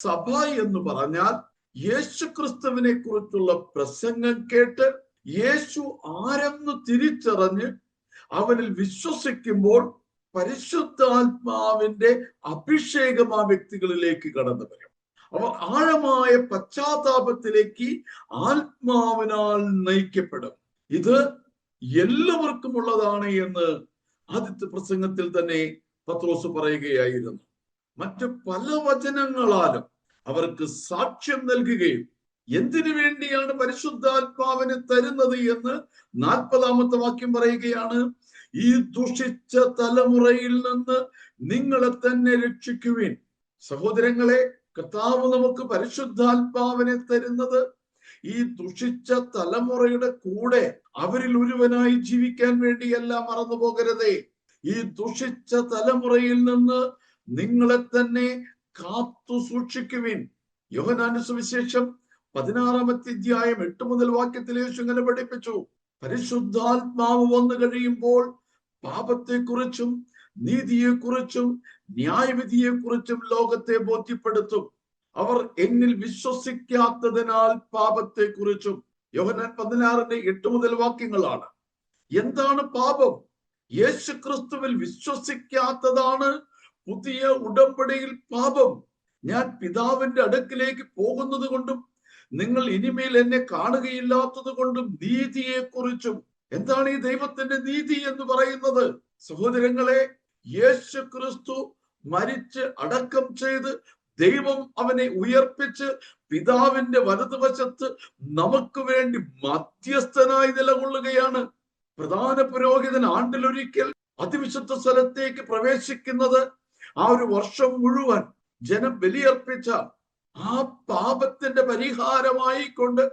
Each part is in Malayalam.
സഭ എന്ന് പറഞ്ഞാൽ യേശു ക്രിസ്തുവിനെ കുറിച്ചുള്ള പ്രസംഗം കേട്ട് യേശു ആരെന്ന് തിരിച്ചറിഞ്ഞ് അവനിൽ വിശ്വസിക്കുമ്പോൾ പരിശുദ്ധാത്മാവിന്റെ അഭിഷേകം ആ വ്യക്തികളിലേക്ക് കടന്നു വരും. അവർ ആഴമായ പശ്ചാത്താപത്തിലേക്ക് ആത്മാവിനാൽ നയിക്കപ്പെടും. ഇത് എല്ലാവർക്കും ഉള്ളതാണ് എന്ന് ആദ്യത്തെ പ്രസംഗത്തിൽ തന്നെ പത്രോസ് പറയുകയായിരുന്നു. മറ്റു പല വചനങ്ങളാലും അവർക്ക് സാക്ഷ്യം നൽകുകയും എന്തിനു വേണ്ടിയാണ് പരിശുദ്ധാത്മാവിന് തരുന്നത് എന്ന് നാൽപ്പതാമത്തെ വാക്യം പറയുകയാണ് ഈ ദുഷിച്ച തലമുറയിൽ നിന്ന് നിങ്ങളെ തന്നെ രക്ഷിക്കുവിൻ. സഹോദരങ്ങളെ കർത്താവ് നമുക്ക് പരിശുദ്ധാത്മാവിനെ തരുന്നത് ഈ ദുഷിച്ച തലമുറയുടെ കൂടെ അവരിൽ ഒരുവനായി ജീവിക്കാൻ വേണ്ടിയല്ല മറന്നു പോകരുതേ ഈ ദുഷിച്ച തലമുറയിൽ നിന്ന് നിങ്ങളെ തന്നെ കാത്തു സൂക്ഷിക്കുവിൻ. യോഹനാന്റെ സുവിശേഷം പതിനാറാമത്തെ അധ്യായം എട്ട് മുതൽ വാക്യത്തിൽ യേശു ഇങ്ങനെ പഠിപ്പിച്ചു. പരിശുദ്ധാത്മാവ് വന്നു കഴിയുമ്പോൾ പാപത്തെക്കുറിച്ചും നീതിയെക്കുറിച്ചും ന്യായവിധിയെക്കുറിച്ചും ലോകത്തെ ബോധ്യപ്പെടുത്തും. അവർ എന്നിൽ വിശ്വസിക്കാത്തതിനാൽ പാപത്തെക്കുറിച്ചും. യോഹനാൻ പതിനാറിന്റെ എട്ട് മുതൽ വാക്യങ്ങളാണ്. എന്താണ് പാപം? യേശു ക്രിസ്തുവിൽ വിശ്വസിക്കാത്തതാണ് പുതിയ ഉടമ്പടിയിൽ പാപം. ഞാൻ പിതാവിന്റെ അടുക്കിലേക്ക് പോകുന്നത് കൊണ്ടും നിങ്ങൾ ഇനിമേൽ എന്നെ കാണുകയില്ലാത്തത് കൊണ്ടും നീതിയെ കുറിച്ചും എന്താണ് ഈ ദൈവത്തിന്റെ നീതി എന്ന് പറയുന്നത്? സഹോദരങ്ങളെ യേശു ക്രിസ്തു മരിച്ച് അടക്കം ചെയ്ത് ദൈവം അവനെ ഉയർപ്പിച്ച് പിതാവിന്റെ വലതുവശത്ത് നമുക്ക് വേണ്ടി മധ്യസ്ഥനായി നിലകൊള്ളുകയാണ്. പ്രധാന പുരോഹിതൻ ആണ്ടിലൊരിക്കൽ അതിവിശുദ്ധ സ്ഥലത്തേക്ക് പ്രവേശിക്കുന്നത് ആ ഒരു വർഷം മുഴുവൻ ജനം ബലിയർപ്പിച്ച ആ പാപത്തിന്റെ പരിഹാരമായി കൊണ്ട്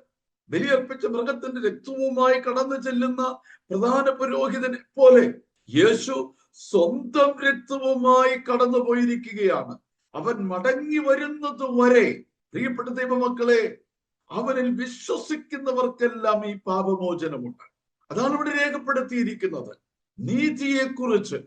ബലിയർപ്പിച്ച മൃഗത്തിന്റെ രക്തവുമായി കടന്നു ചെല്ലുന്ന പ്രധാന പുരോഹിതനെ പോലെ യേശു സ്വന്തം രക്തവുമായി കടന്നു പോയിരിക്കുകയാണ് അവൻ മടങ്ങി വരുന്നത് വരെ പ്രിയപ്പെട്ട ദൈവമക്കളെ അവനിൽ വിശ്വസിക്കുന്നവർക്കെല്ലാം ഈ പാപമോചനമുണ്ട്. അതാണ് ഇവിടെ രേഖപ്പെടുത്തിയിരിക്കുന്നത്. നീതിയെക്കുറിച്ച്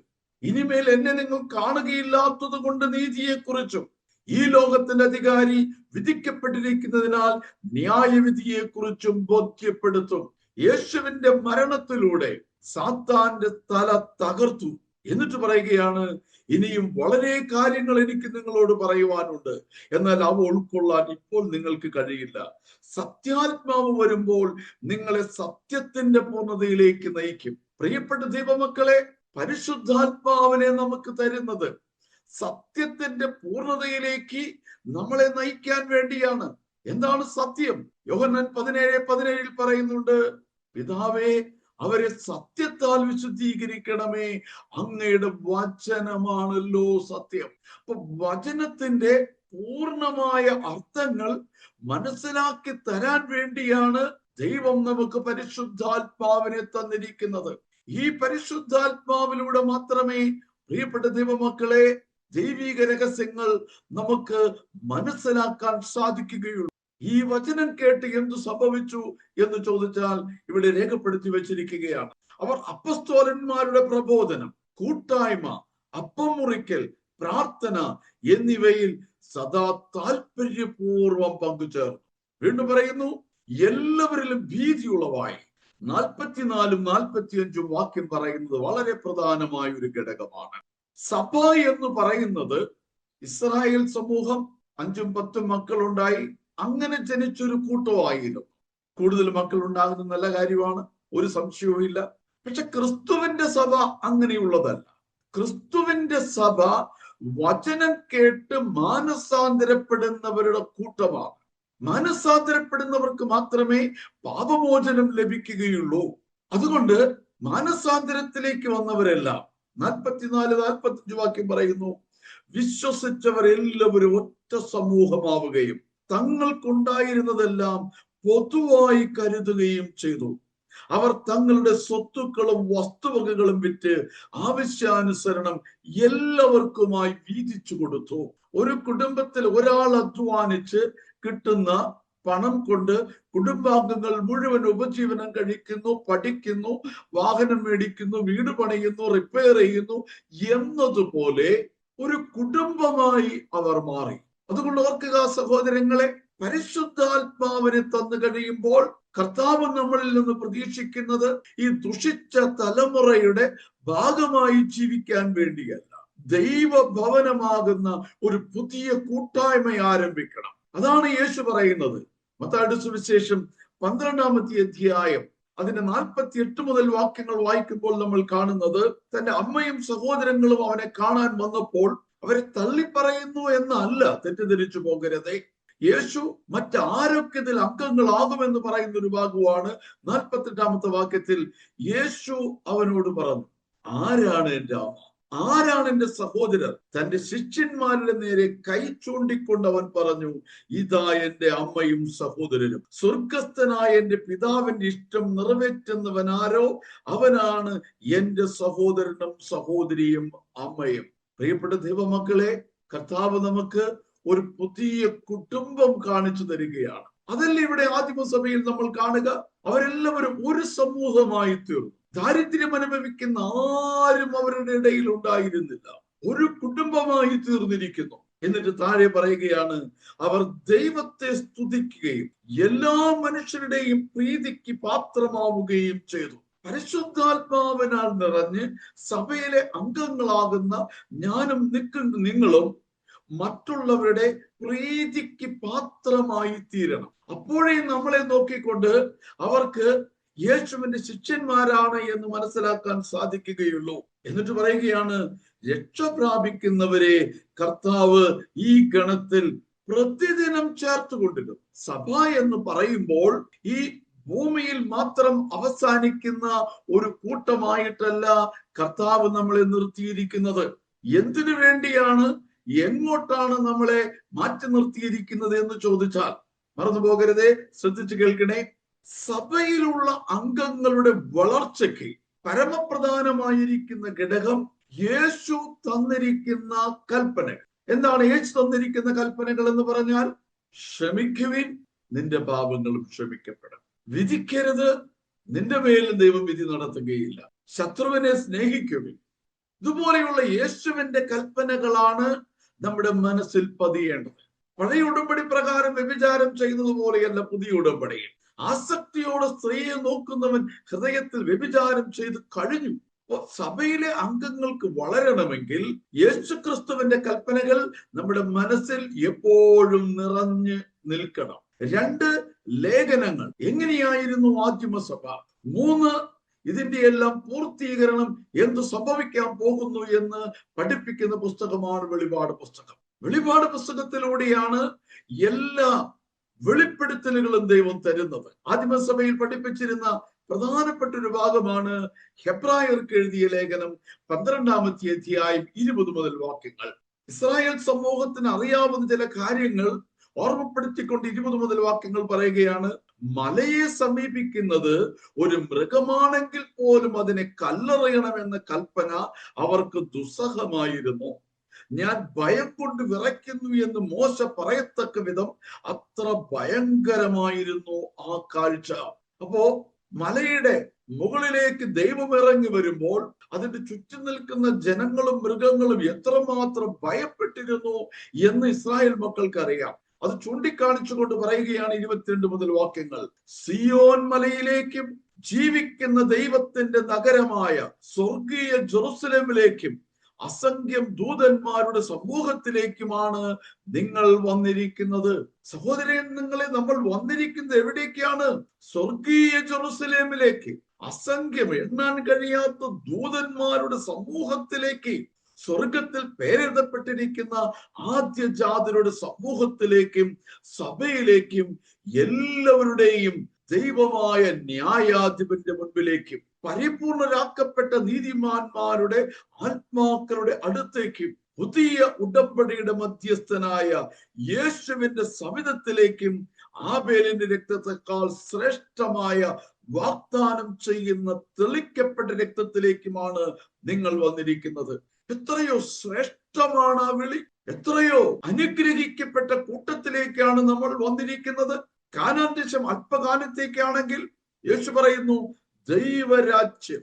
ഇനിമേൽ എന്നെ നിങ്ങൾ കാണുകയില്ലാത്തത് കൊണ്ട് നീതിയെക്കുറിച്ചും ഈ ലോകത്തിന്റെ അധികാരി വിധിക്കപ്പെട്ടിരിക്കുന്നതിനാൽ ന്യായവിധിയെക്കുറിച്ചും ബോധ്യപ്പെടുത്തും. യേശുവിന്റെ മരണത്തിലൂടെ സാത്താന്റെ തല തകർത്തു എന്നിട്ട് പറയുകയാണ് ഇനിയും വളരെ കാര്യങ്ങൾ എനിക്ക് നിങ്ങളോട് പറയുവാനുണ്ട്. എന്നാൽ അവ ഉൾക്കൊള്ളാൻ ഇപ്പോൾ നിങ്ങൾക്ക് കഴിയില്ല. സത്യാത്മാവ് വരുമ്പോൾ നിങ്ങളെ സത്യത്തിന്റെ പൂർണതയിലേക്ക് നയിക്കും. പ്രിയപ്പെട്ട ദൈവമക്കളെ പരിശുദ്ധാത്മാവിനെ നമുക്ക് തരുന്നത് സത്യത്തിന്റെ പൂർണതയിലേക്ക് നമ്മളെ നയിക്കാൻ വേണ്ടിയാണ്. എന്താണ് സത്യം? യോഹന്നാൻ പതിനേഴ് പതിനേഴിൽ പറയുന്നുണ്ട് പിതാവേ അവരെ സത്യത്താൽ വിശുദ്ധീകരിക്കണമേ. അങ്ങയുടെ വചനമാണല്ലോ സത്യം. അപ്പൊ വചനത്തിന്റെ പൂർണമായ അർത്ഥങ്ങൾ മനസ്സിലാക്കി തരാൻ വേണ്ടിയാണ് ദൈവം നമുക്ക് പരിശുദ്ധാത്മാവിനെ തന്നിരിക്കുന്നത്. ഈ പരിശുദ്ധാത്മാവിലൂടെ മാത്രമേ പ്രിയപ്പെട്ട ദൈവമക്കളെ ദൈവിക രഹസ്യങ്ങൾ നമുക്ക് മനസ്സിലാക്കാൻ സാധിക്കുകയുള്ളൂ. ഈ വചനം കേട്ട് എന്തു സംഭവിച്ചു എന്ന് ചോദിച്ചാൽ ഇവിടെ രേഖപ്പെടുത്തി വെച്ചിരിക്കുകയാണ്. അവർ അപ്പസ്തോലന്മാരുടെ പ്രബോധനം കൂട്ടായ്മ അപ്പം മുറിക്കൽ പ്രാർത്ഥന എന്നിവയിൽ സദാ താല്പര്യപൂർവം പങ്കുചേർന്നു. വീണ്ടും പറയുന്നു എല്ലാവരിലും ഭീതി ഉളവായി നാൽപ്പത്തിനാലും നാൽപ്പത്തിയഞ്ചും വാക്യം പറയുന്നത് വളരെ പ്രധാനമായ ഒരു ഘടകമാണ്. സഭ എന്ന് പറയുന്നത് ഇസ്രായേൽ സമൂഹം അഞ്ചും പത്തും മക്കളുണ്ടായി. അങ്ങനെ ജനിച്ചൊരു കൂട്ടമായിരുന്നു. കൂടുതൽ മക്കൾ ഉണ്ടാകുന്ന നല്ല കാര്യമാണ് ഒരു സംശയവും ഇല്ല. പക്ഷെ ക്രിസ്തുവിന്റെ സഭ അങ്ങനെയുള്ളതല്ല. ക്രിസ്തുവിന്റെ സഭ വചനം കേട്ട് മാനസാന്തരപ്പെടുന്നവരുടെ കൂട്ടമാണ്. മാനസാന്തരപ്പെടുന്നവർക്ക് മാത്രമേ പാപമോചനം ലഭിക്കുകയുള്ളൂ. അതുകൊണ്ട് മാനസാന്തരത്തിലേക്ക് വന്നവരെല്ലാം നാൽപ്പത്തിനാല് നാൽപ്പത്തഞ്ച് വാക്യം പറയുന്നു വിശ്വസിച്ചവർ എല്ലാവരും ഒറ്റ സമൂഹമാവുകയും തങ്ങൾക്കുണ്ടായിരുന്നതെല്ലാം പൊതുവായി കരുതുകയും ചെയ്തു. അവർ തങ്ങളുടെ സ്വത്തുക്കളും വസ്തുവകകളും വിറ്റ് ആവശ്യാനുസരണം എല്ലാവർക്കുമായി വീതിച്ചു കൊടുത്തു. ഒരു കുടുംബത്തിൽ ഒരാൾ അധ്വാനിച്ച് കിട്ടുന്ന പണം കൊണ്ട് കുടുംബാംഗങ്ങൾ മുഴുവൻ ഉപജീവനം കഴിക്കുന്നു പഠിക്കുന്നു വാഹനം മേടിക്കുന്നു വീട് പണിയുന്നു റിപ്പയർ ചെയ്യുന്നു എന്നതുപോലെ ഒരു കുടുംബമായി അവർ മാറി. അതുകൊണ്ട് ഓർക്കുക സഹോദരങ്ങളെ പരിശുദ്ധാത്മാവിനെ തന്നു കഴിയുമ്പോൾ കർത്താവ് നമ്മളിൽ നിന്ന് പ്രതീക്ഷിക്കുന്നത് ഈ ദുഷിച്ച തലമുറയുടെ ഭാഗമായി ജീവിക്കാൻ വേണ്ടിയല്ല. ദൈവഭവനമാകുന്ന ഒരു പുതിയ കൂട്ടായ്മ ആരംഭിക്കണം. അതാണ് യേശു പറയുന്നത്. മത്താട് സുവിശേഷം പന്ത്രണ്ടാമത്തെ അധ്യായം അതിന്റെ നാൽപ്പത്തി എട്ട് മുതൽ വാക്യങ്ങൾ വായിക്കുമ്പോൾ നമ്മൾ കാണുന്നത് തന്റെ അമ്മയും സഹോദരങ്ങളും അവനെ കാണാൻ വന്നപ്പോൾ അവരെ തള്ളിപ്പറയുന്നു എന്നല്ല തെറ്റിദ്ധരിച്ചു പോകരുതേ. യേശു മറ്റാരൊക്കെ ഇതിൽ അംഗങ്ങളാകുമെന്ന് പറയുന്ന ഒരു ഭാഗമാണ് നാൽപ്പത്തെട്ടാമത്തെ വാക്യത്തിൽ യേശു അവനോട് പറഞ്ഞു ആരാണ് എന്റെ അമ്മ? ആരാണ് എന്റെ സഹോദരർ തന്റെ ശിഷ്യന്മാരുടെ നേരെ കൈ ചൂണ്ടിക്കൊണ്ട് അവൻ പറഞ്ഞു ഇതാ എന്റെ അമ്മയും സഹോദരനും. സ്വർഗസ്ഥനായ എന്റെ പിതാവിന്റെ ഇഷ്ടം നിറവേറ്റുന്നവനാരോ? അവനാണ് എന്റെ സഹോദരനും സഹോദരിയും അമ്മയും. പ്രിയപ്പെട്ട ദൈവമക്കളെ കർത്താവ് നമുക്ക് ഒരു പുതിയ കുടുംബം കാണിച്ചു തരികയാണ്. അതല്ലേ ഇവിടെ ആദിമസഭയിൽ നമ്മൾ കാണുക? അവരെല്ലാവരും ഒരു സമൂഹമായി തീർന്നു. ദാരിദ്ര്യം അനുഭവിക്കുന്ന ആരും അവരുടെ ഇടയിൽ ഉണ്ടായിരുന്നില്ല. ഒരു കുടുംബമായി തീർന്നിരിക്കുന്നു. എന്നിട്ട് താഴെ പറയുകയാണ് അവർ ദൈവത്തെ സ്തുതിക്കുകയും എല്ലാ മനുഷ്യരുടെയും പ്രീതിക്ക് പാത്രമാവുകയും ചെയ്തു. പരിശുദ്ധാത്മാവിനാൽ നിറഞ്ഞ് സഭയിലെ അംഗങ്ങളാകുന്ന ഞാനും നിൽക്കുന്ന നിങ്ങളും മറ്റുള്ളവരുടെ പ്രീതിക്ക് പാത്രമായി തീരണം അപ്പോഴേ നമ്മളെ നോക്കിക്കൊണ്ട് അവർക്ക് യേശുവിന്റെ ശിഷ്യന്മാരാണ് എന്ന് മനസ്സിലാക്കാൻ സാധിക്കുകയുള്ളൂ. എന്നിട്ട് പറയുകയാണ് രക്ഷ പ്രാപിക്കുന്നവരെ കർത്താവ് ഈ ഗണത്തിൽ പ്രതിദിനം ചേർത്ത് കൊണ്ടിരുന്നു സഭ എന്ന് പറയുമ്പോൾ ഈ ഭൂമിയിൽ മാത്രം അവസാനിക്കുന്ന ഒരു കൂട്ടമായിട്ടല്ല കർത്താവ് നമ്മളെ നിർത്തിയിരിക്കുന്നത്. എന്തിനു വേണ്ടിയാണ്? എങ്ങോട്ടാണ് നമ്മളെ മാറ്റി നിർത്തിയിരിക്കുന്നത് എന്ന് ചോദിച്ചാൽ മറന്നു പോകരുതേ ശ്രദ്ധിച്ചു കേൾക്കണേ. സഭയിലുള്ള അംഗങ്ങളുടെ വളർച്ചയ്ക്ക് പരമപ്രധാനമായിരിക്കുന്ന ഘടകം യേശു തന്നിരിക്കുന്ന കൽപ്പനകൾ. എന്താണ് യേശു തന്നിരിക്കുന്ന കൽപ്പനകൾ എന്ന് പറഞ്ഞാൽ ക്ഷമിക്കുവിൻ നിന്റെ പാപങ്ങളും ക്ഷമിക്കപ്പെടും. വിധിക്കരുത് നിന്റെ മേലും ദൈവം വിധി നടത്തുകയില്ല. ശത്രുവിനെ സ്നേഹിക്കുവിൻ. ഇതുപോലെയുള്ള യേശുവിന്റെ കൽപ്പനകളാണ് നമ്മുടെ മനസ്സിൽ പതിയേണ്ടത്. പഴയ ഉടമ്പടി പ്രകാരം വ്യഭിചാരം ചെയ്യുന്നത് പോലെയല്ല പുതിയ ഉടമ്പടിയിൽ ആസക്തിയോടെ സ്ത്രീയെ നോക്കുന്നവൻ ഹൃദയത്തിൽ വ്യഭിചാരം ചെയ്ത് കഴിഞ്ഞു. സഭയിലെ അംഗങ്ങൾക്ക് വളരണമെങ്കിൽ യേശുക്രിസ്തുവിന്റെ കൽപ്പനകൾ നമ്മുടെ മനസ്സിൽ എപ്പോഴും നിറഞ്ഞു നിൽക്കണം. രണ്ട് ലേഖനങ്ങൾ. എങ്ങനെയായിരുന്നു ആദിമസഭ മൂന്ന് ഇതിന്റെ എല്ലാം പൂർത്തീകരണം എന്ത് സംഭവിക്കാൻ പോകുന്നു എന്ന് പഠിപ്പിക്കുന്ന പുസ്തകമാണ് വെളിപാട് പുസ്തകം. വെളിപാട് പുസ്തകത്തിലൂടെയാണ് എല്ലാ വെളിപ്പെടുത്തലുകളും ദൈവം തരുന്നത് ആദിമസഭയിൽ പഠിപ്പിച്ചിരുന്ന പ്രധാനപ്പെട്ട ഒരു ഭാഗമാണ് ഹെബ്രായർക്ക് എഴുതിയ ലേഖനം പന്ത്രണ്ടാമത്തെ അധ്യായം ഇരുപത് മുതൽ വാക്യങ്ങൾ. ഇസ്രായേൽ സമൂഹത്തിന് അറിയാവുന്ന ചില കാര്യങ്ങൾ ഓർമ്മപ്പെടുത്തിക്കൊണ്ട് ഇരുപത് മുതൽ വാക്യങ്ങൾ പറയുകയാണ് മലയെ സമീപിക്കുന്നത് ഒരു മൃഗമാണെങ്കിൽ പോലും അതിനെ കല്ലെറിയണമെന്ന കൽപ്പന അവർക്ക് ദുസ്സഹമായിരുന്നു. ഞാൻ ഭയം കൊണ്ട് വിറയ്ക്കുന്നു എന്ന് മോശ പറയത്തക്ക വിധം അത്ര ഭയങ്കരമായിരുന്നു ആ കാഴ്ച. അപ്പോ മലയുടെ മുകളിലേക്ക് ദൈവം ഇറങ്ങി വരുമ്പോൾ അതിന്റെ ചുറ്റും നിൽക്കുന്ന ജനങ്ങളും മൃഗങ്ങളും എത്രമാത്രം ഭയപ്പെട്ടിരുന്നു എന്ന് ഇസ്രായേൽ മക്കൾക്കറിയാം. അത് ചൂണ്ടിക്കാണിച്ചുകൊണ്ട് പറയുകയാണ് ഇരുപത്തിരണ്ട് മുതൽ വാക്യങ്ങൾ. സിയോൻ മലയിലേക്കും ജീവിക്കുന്ന ദൈവത്തിന്റെ നഗരമായ സ്വർഗീയ ജെറുസലേമിലേക്കും അസംഖ്യം ദൂതന്മാരുടെ സമൂഹത്തിലേക്കുമാണ് നിങ്ങൾ വന്നിരിക്കുന്നത്. സഹോദരൻ നിങ്ങളെ നമ്മൾ വന്നിരിക്കുന്നത് എവിടേക്കാണ്? സ്വർഗീയ ജെറുസലേമിലേക്ക്. അസംഖ്യം എണ്ണാൻ കഴിയാത്ത ദൂതന്മാരുടെ സമൂഹത്തിലേക്ക്. സ്വർഗത്തിൽ പേരെഴുതപ്പെട്ടിരിക്കുന്ന ആദ്യ ജാതിരുടെ സമൂഹത്തിലേക്കും സഭയിലേക്കും എല്ലാവരുടെയും ദൈവമായ ന്യായാധിപന്റെ മുൻപിലേക്കും. പരിപൂർണരാക്കപ്പെട്ട നീതിമാന്മാരുടെ ആത്മാക്കളുടെ അടുത്തേക്ക് പുതിയ ഉടമ്പടിയുടെ മധ്യസ്ഥനായ യേശുവിന്റെ സമിതത്തിലേക്കും ആബേലിന്റെ രക്തത്തെക്കാൾ ശ്രേഷ്ഠമായ വാഗ്ദാനം ചെയ്യുന്ന തെളിക്കപ്പെട്ട രക്തത്തിലേക്കുമാണ് നിങ്ങൾ വന്നിരിക്കുന്നത്. എത്രയോ ശ്രേഷ്ഠമാണ് ആ വിളി. എത്രയോ അനുഗ്രഹിക്കപ്പെട്ട കൂട്ടത്തിലേക്കാണ് നമ്മൾ വന്നിരിക്കുന്നത്. കാനാൻ അല്പകാലത്തേക്കാണെങ്കിൽ യേശു പറയുന്നു ദൈവരാജ്യം.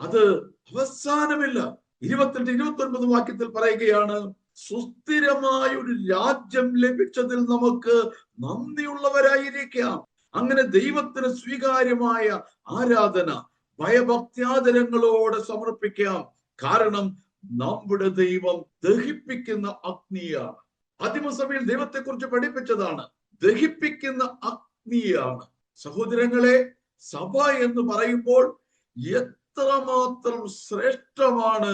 അത് അവസാനമില്ല. ഇരുപത്തെട്ട് ഇരുപത്തി ഒൻപത് വാക്യത്തിൽ പറയുകയാണ് സുസ്ഥിരമായ ഒരു രാജ്യം ലഭിച്ചതിൽ നമുക്ക് നന്ദിയുള്ളവരായിരിക്കാം. അങ്ങനെ ദൈവത്തിന് സ്വീകാര്യമായ ആരാധന ഭയഭക്ത്യാദരങ്ങളോടെ സമർപ്പിക്കാം. കാരണം നമ്മുടെ ദൈവം ദഹിപ്പിക്കുന്ന അഗ്നിയാണ്. ആദിമസഭയിൽ ദൈവത്തെക്കുറിച്ച് പഠിപ്പിച്ചതാണ് ദഹിപ്പിക്കുന്ന അഗ്നിയാണ്. സഹോദരങ്ങളെ സഭ എന്ന് പറയുമ്പോൾ എത്രമാത്രം ശ്രേഷ്ഠമാണ്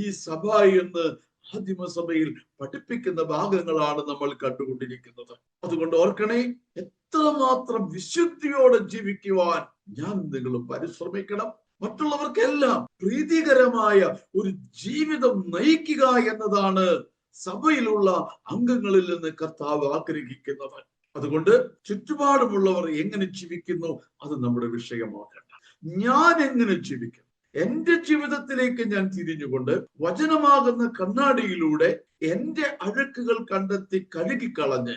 ഈ സഭ എന്ന് ആദിമസഭയിൽ പഠിപ്പിക്കുന്ന ഭാഗങ്ങളാണ് നമ്മൾ കണ്ടുകൊണ്ടിരിക്കുന്നത്. അതുകൊണ്ട് ഓർക്കണേ എത്രമാത്രം വിശുദ്ധിയോടെ ജീവിക്കുവാൻ ഞാൻ നിങ്ങൾ പരിശ്രമിക്കണം. മറ്റുള്ളവർക്കെല്ലാം പ്രീതികരമായ ഒരു ജീവിതം നയിക്കുക എന്നതാണ് സഭയിലുള്ള അംഗങ്ങളിൽ നിന്ന് കർത്താവ് ആഗ്രഹിക്കുന്നത്. അതുകൊണ്ട് ചുറ്റുപാടുമുള്ളവർ എങ്ങനെ ജീവിക്കുന്നു അത് നമ്മുടെ വിഷയമാകണ്ട ഞാൻ എങ്ങനെ ജീവിക്കും? എന്റെ ജീവിതത്തിലേക്ക് ഞാൻ തിരിഞ്ഞുകൊണ്ട് വചനമാകുന്ന കണ്ണാടിയിലൂടെ എന്റെ അഴുക്കുകൾ കണ്ടെത്തി കഴുകിക്കളഞ്ഞ്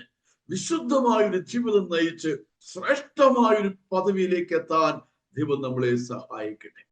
വിശുദ്ധമായൊരു ജീവിതം നയിച്ച് ശ്രേഷ്ഠമായൊരു പദവിയിലേക്ക് എത്താൻ ദൈവം നമ്മളെ സഹായിക്കട്ടെ.